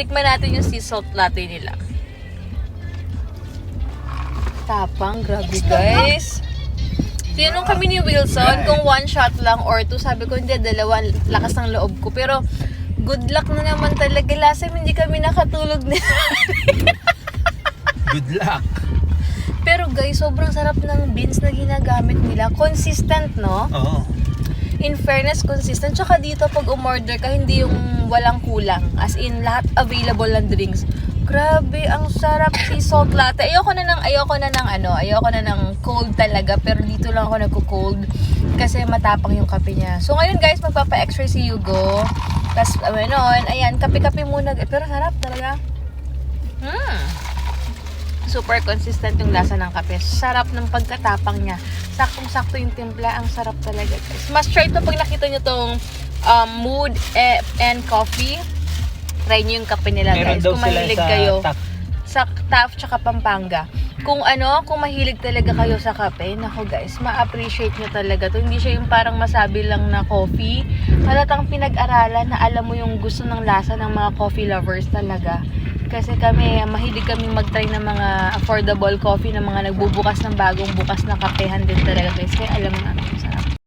Tikman natin yung sea salt latte nila. Tapang, grabe guys. Tinanong kami ni Wilson kung one shot lang or two. Sabi ko, hindi, dalawa. Lakas ng loob ko. Pero, good luck na naman talaga. Last time, hindi kami nakatulog na. Good luck. Pero guys, sobrang sarap ng beans na ginagamit nila. Consistent, no? Oo. In fairness, consistent. Tsaka dito, pag umorder ka, hindi yung walang kulang. As in, lahat available ng drinks. Grabe, ang sarap sea salt latte. Ayoko na ng, ayoko na ng ano, ayoko na ng cold talaga. Pero dito lang ako nagko-cold. Kasi matapang yung kape niya. So ngayon guys, magpapa-extra si Hugo. Tapos, ano, ayan, kape-kape muna. Pero sarap talaga. Hmm super consistent yung lasa ng kape. Sarap ng pagkatapang niya. Saktong-sakto yung timpla. Ang sarap talaga, guys. Must try to pag nakita nyo tong um, mood eh, and coffee. Try nyo yung kape nila, Meron guys. Kung mahilig sa kayo sa TAF tsaka Pampanga. Kung ano, kung mahilig talaga kayo sa kape, nako guys, ma-appreciate nyo talaga to. Hindi siya yung parang masabi lang na coffee. Halatang pinag-aralan na alam mo yung gusto ng lasa ng mga coffee lovers talaga. Kasi kami, mahilig kami mag-try ng mga affordable coffee ng mga nagbubukas ng bagong bukas na kapehan din talaga guys. Kaya alam namin kung saan